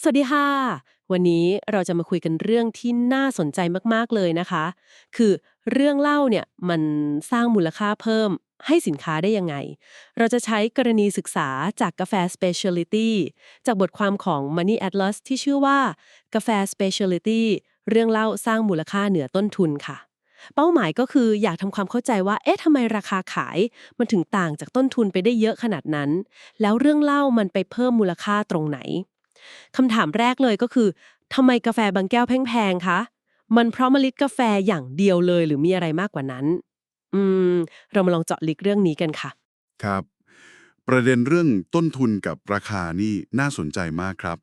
สวัสดีค่ะ วันนี้เราจะมาคุยกันเรื่องที่น่าสนใจมากๆเลยนะคะ คือเรื่องเล่าเนี่ยมันสร้างมูลค่าเพิ่มให้สินค้าได้ยังไง เราจะใช้กรณีศึกษาจากกาแฟ Specialty จากบทความของ Money Atlas ที่ชื่อว่า กาแฟ Specialty เรื่องเล่าสร้างมูลค่าเหนือต้นทุนค่ะ เป้าหมายก็คืออยากทำความเข้าใจว่า เอ๊ะทำไมราคาขาย มันถึงต่างจากต้นทุนไปได้เยอะขนาดนั้น แล้วเรื่องเล่ามันไปเพิ่มมูลค่าตรงไหน คำถามแรกเลยก็คือทำไมกาแฟบางแก้วแพงๆคะ มันเพราะเมล็ดกาแฟอย่างเดียวเลยหรือมีอะไรมากกว่านั้น อืม เรามาลองเจาะลึกเรื่องนี้กันค่ะ ครับ ประเด็นเรื่องต้นทุนกับราคานี่น่าสนใจมากครับ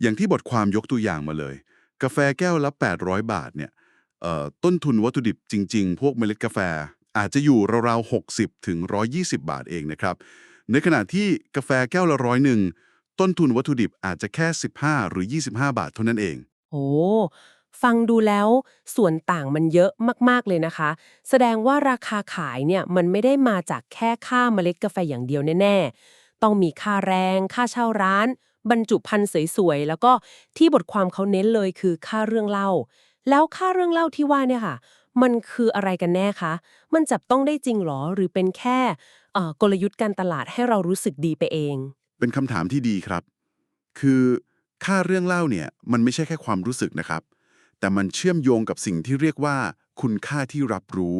อย่างที่บทความยกตัวอย่างมาเลย กาแฟแก้วละ 800 บาทเนี่ยต้นทุนวัตถุดิบจริง ๆ พวกเมล็ดกาแฟอาจจะอยู่ราวๆ60 ถึง 120 บาทเองนะครับ ในขณะที่กาแฟแก้วละร้อยหนึ่ง ต้นทุนวัตถุดิบอาจจะแค่ 15 หรือ 25 บาทเท่านั้นเอง โอ้ฟังดูแล้วส่วนต่างมันเยอะมาก ๆ เลยนะคะ แสดงว่าราคาขายเนี่ยมันไม่ได้มาจากแค่ค่าเมล็ดกาแฟอย่างเดียวแน่ ๆ ต้องมีค่าแรง ค่าเช่าร้าน บรรจุภัณฑ์สวย ๆ แล้วก็ที่บทความเขาเน้นเลยคือค่าเรื่องเล่า แล้วค่าเรื่องเล่าที่ว่าเนี่ยค่ะ มันคืออะไรกันแน่คะ มันจับต้องได้จริงหรอหรือเป็นแค่กลยุทธ์การตลาดให้เรารู้สึกดีไปเอง เป็นคำถามที่ดีครับ คือค่าเรื่องเล่าเนี่ยมันไม่ใช่แค่ความรู้สึกนะครับ แต่มันเชื่อมโยงกับสิ่งที่เรียกว่า คุณค่าที่รับรู้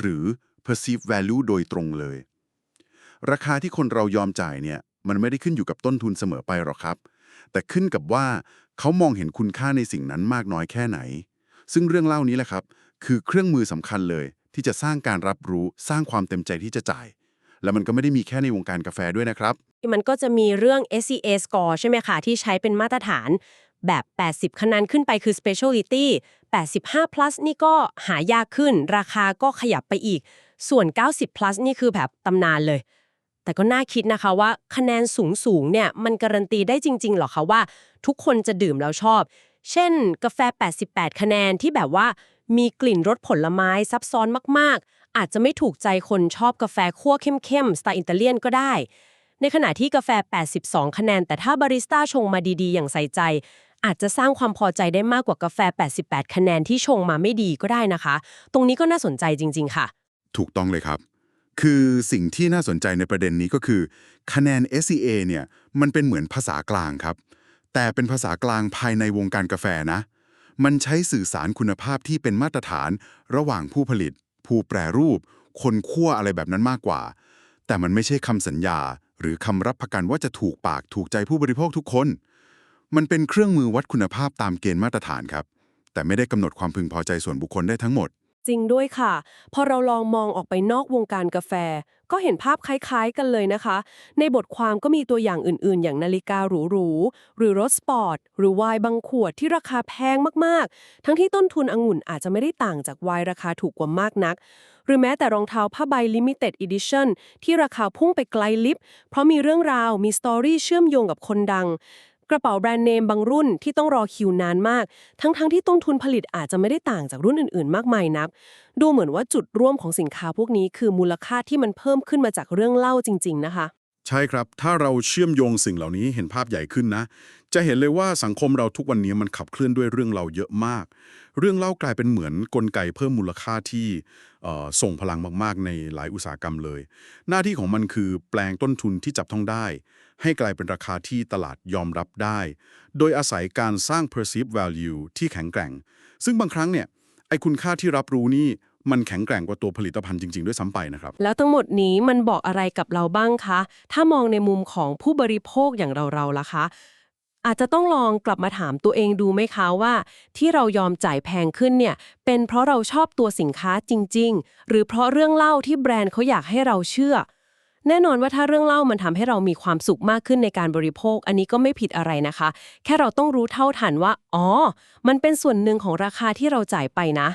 หรือ perceived value โดยตรงเลย ราคาที่คนเรายอมจ่ายเนี่ยมันไม่ได้ขึ้นอยู่กับต้นทุนเสมอไปหรอกครับ แต่ขึ้นกับว่าเขามองเห็นคุณค่าในสิ่งนั้นมากน้อยแค่ไหน ซึ่งเรื่องเล่านี้แหละครับ คือเครื่องมือสำคัญเลย ที่จะสร้างการรับรู้สร้างความเต็มใจที่จะจ่าย แล้วมันก็ไม่ได้มีแค่ในวงการกาแฟด้วยนะครับ มันก็จะมีเรื่อง SCA score ใช่ไหมคะ ที่ใช้เป็นมาตรฐานแบบ 80 คะแนนขึ้นไปคือ specialty 85 plus นี่ก็หายากขึ้น ราคาก็ขยับไปอีก ส่วน 90 plus นี่คือแบบตำนานเลย แต่ก็น่าคิดนะคะว่าคะแนนสูงสูงๆเนี่ย มันการันตีได้จริง ๆ หรอคะว่า ทุกคนจะดื่มแล้วชอบ เช่น กาแฟ 88 คะแนนที่แบบว่ามีกลิ่นรสผลไม้ซับซ้อนมาก ๆ อาจจะไม่ถูกใจคนชอบกาแฟคั่วเข้มๆสไตล์อิตาเลียนก็ได้ ในขณะที่กาแฟ 82 คะแนน แต่ถ้าบาริสต้าชงมาดีๆ อย่างใส่ใจ อาจจะสร้างความพอใจได้มากกว่ากาแฟ 88 คะแนนที่ชงมาไม่ดีก็ได้นะคะ ตรงนี้ก็น่าสนใจจริง ๆ ค่ะ ถูกต้องเลยครับ คือสิ่งที่น่าสนใจในประเด็นนี้ก็คือ คะแนน SCA เนี่ยมันเป็นเหมือนภาษากลางครับ แต่เป็นภาษากลางภายในวงการกาแฟนะ มันใช้สื่อสารคุณภาพที่เป็นมาตรฐาน ระหว่างผู้ผลิต ผู้แปรรูป คนคั่วอะไรแบบนั้นมากกว่า แต่มันไม่ใช่คำสัญญา หรือคำรับประกันว่าจะถูกปากถูกใจผู้บริโภคทุกคน มันเป็นเครื่องมือวัดคุณภาพตามเกณฑ์มาตรฐานครับ แต่ไม่ได้กำหนดความพึงพอใจส่วนบุคคลได้ทั้งหมด จริงด้วยค่ะ พอเราลองมองออกไปนอกวงการกาแฟ ก็เห็นภาพคล้ายๆกันเลยนะคะ ในบทความก็มีตัวอย่างอื่นๆ อย่างนาฬิกาหรูๆ หรือรถสปอร์ต หรือไวน์บางขวดที่ราคาแพงมากๆ ทั้งที่ต้นทุนองุ่นอาจจะไม่ได้ต่างจากไวน์ราคาถูกกว่ามากนัก หรือแม้แต่รองเท้าผ้าใบ Limited Edition ที่ราคาพุ่งไปไกลลิฟเพราะมีเรื่องราว มีสตอรี่เชื่อมโยงกับคนดัง กระเป๋าแบรนด์เนมบางรุ่นที่ต้องรอคิวนานมาก ทั้งๆที่ต้นทุนผลิตอาจจะไม่ได้ต่างจากรุ่นอื่นๆ มากมายนัก ดูเหมือนว่าจุดร่วมของสินค้าพวกนี้คือมูลค่าที่มันเพิ่มขึ้นมาจากเรื่องเล่าจริง ๆ นะคะ ใช่ครับ ถ้าเราเชื่อมโยงสิ่งเหล่านี้เห็นภาพใหญ่ขึ้นนะ จะเห็นเลยว่าสังคมเราทุกวันนี้มันขับเคลื่อนด้วยเรื่องเราเยอะมาก เรื่องเล่ากลายเป็นเหมือนกลไกเพิ่มมูลค่าที่ส่งพลังมากๆ ในหลายอุตสาหกรรมเลย หน้าที่ของมันคือแปลงต้นทุนที่จับต้องได้ ให้กลายเป็นราคาที่ตลาดยอมรับได้ โดยอาศัยการสร้าง perceived value ที่แข็งแกร่ง ซึ่งบางครั้งเนี่ยไอคุณค่าที่รับรู้นี่ มันแข็งแกร่งกว่าตัวผลิตภัณฑ์จริง ๆ ด้วยซ้ำไปนะครับ แล้วทั้งหมดนี้มันบอกอะไรกับเราบ้างคะ ถ้ามองในมุมของผู้บริโภคอย่างเราๆล่ะคะ อาจจะต้องลองกลับมาถามตัวเองดูไหมคะว่า ที่เรายอมจ่ายแพงขึ้นเนี่ย เป็นเพราะเราชอบตัวสินค้าจริง ๆ หรือเพราะเรื่องเล่าที่แบรนด์เขาอยากให้เราเชื่อ แน่นอนว่าถ้าเรื่องเล่ามันทำให้เรามีความสุขมากขึ้นในการบริโภค อันนี้ก็ไม่ผิดอะไรนะคะ แค่เราต้องรู้เท่าทันว่า อ๋อ มันเป็นส่วนหนึ่งของราคาที่เราจ่ายไปนะ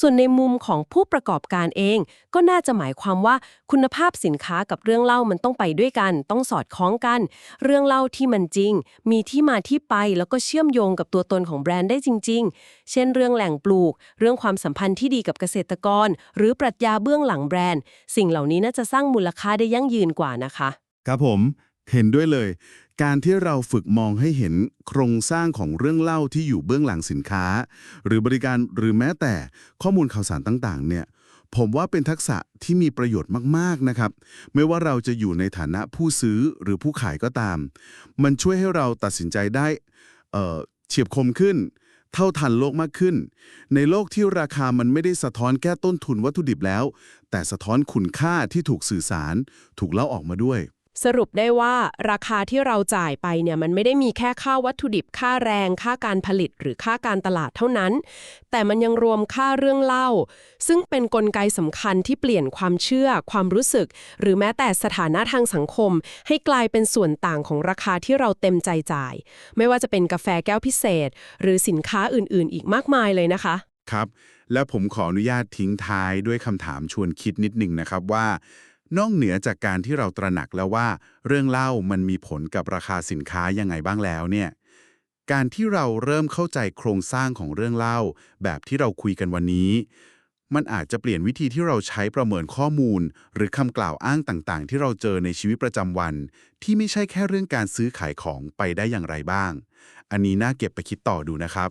ส่วนในมุมของผู้ประกอบการเอง ก็น่าจะหมายความว่าคุณภาพสินค้ากับเรื่องเล่ามันต้องไปด้วยกัน ต้องสอดคล้องกัน เรื่องเล่าที่มันจริง มีที่มาที่ไปแล้วก็เชื่อมโยงกับตัวตนของแบรนด์ได้จริง ๆ เช่น เรื่องแหล่งปลูก เรื่องความสัมพันธ์ที่ดีกับเกษตรกร หรือปรัชญาเบื้องหลังแบรนด์ สิ่งเหล่านี้น่าจะสร้างมูลค่าได้ยั่งยืนกว่านะคะ ครับผม เห็นด้วยเลย การที่เราฝึกมองให้เห็นโครงสร้างของเรื่องเล่าที่อยู่เบื้องหลังสินค้า หรือบริการหรือแม้แต่ข้อมูลข่าวสารต่างๆ เนี่ย ผมว่าเป็นทักษะที่มีประโยชน์มากๆนะครับ ไม่ว่าเราจะอยู่ในฐานะผู้ซื้อหรือผู้ขายก็ตาม มันช่วยให้เราตัดสินใจได้เเฉียบคมขึ้น เท่าทันโลกมากขึ้น ในโลกที่ราคามันไม่ได้สะท้อนแค่ต้นทุนวัตถุดิบแล้ว แต่สะท้อนคุณค่าที่ถูกสื่อสาร ถูกเล่าออกมาด้วย สรุปได้ว่าราคาที่เราจ่ายไปเนี่ยมันไม่ได้มีแค่ค่าวัตถุดิบค่าแรง ค่าการผลิตหรือค่าการตลาดเท่านั้น แต่มันยังรวมค่าเรื่องเล่า ซึ่งเป็นนกลไกสำคัญที่เปลี่ยนความเชื่อ ความรู้สึก หรือแม้แต่สถานะทางสังคม ให้กลายเป็นส่วนต่างของราคาที่เราเต็มใจจ่าย ไม่ว่าจะเป็นกาแฟแก้วพิเศษ หรือสินค้าอื่น ๆ อีกมากมายเลยนะคะครับ และผมขออนุญาตทิ้งท้ายด้วยคำถามชวนคิดนิดหนึ่งนะครับว่า นอกเหนือจากการที่เราตระหนักแล้วว่า เรื่องเล่ามันมีผลกับราคาสินค้ายังไงบ้างแล้วเนี่ยการที่เราเริ่มเข้าใจโครงสร้างของเรื่องเล่า แบบที่เราคุยกันวันนี้ มันอาจจะเปลี่ยนวิธีที่เราใช้ประเมินข้อมูล หรือคำกล่าวอ้างต่างๆ ที่เราเจอในชีวิตประจำวัน ที่ไม่ใช่แค่เรื่องการซื้อขายของไปได้อย่างไรบ้าง อันนี้น่าเก็บไปคิดต่อดูนะครับ